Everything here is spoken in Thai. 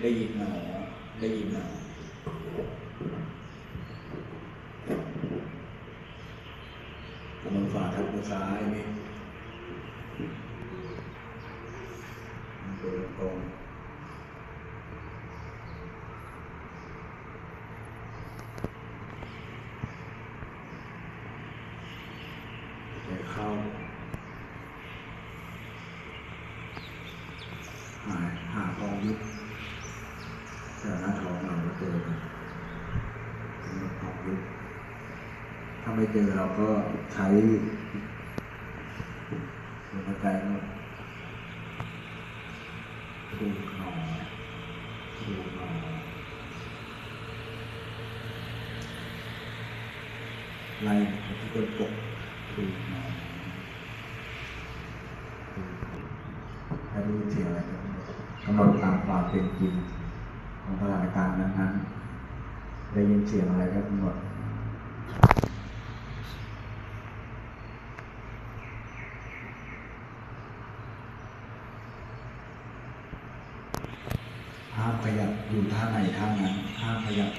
ได้ยินหนอได้ยินหนอเอามือขวาทับมือซ้ายนี่ตัวตรงเข้า หาหาทองยุบแต่หน้าท้องเราก็เจอกันสำหรับท องยุบถ้าไม่เจอเราก็ใช้ลมหายก็ดูดหนอดูดหนอไล่ที่ต้นกกดูดหนอดูดถ้าได้เสียงอะไรกำหนดตามความเป็นจริงของสถานการณ์นั้นๆ ได้ยินเสียงอะไรก็กำหนดห้ามขยับอยู่ท่าไหนท่านั้นห้ามขยับ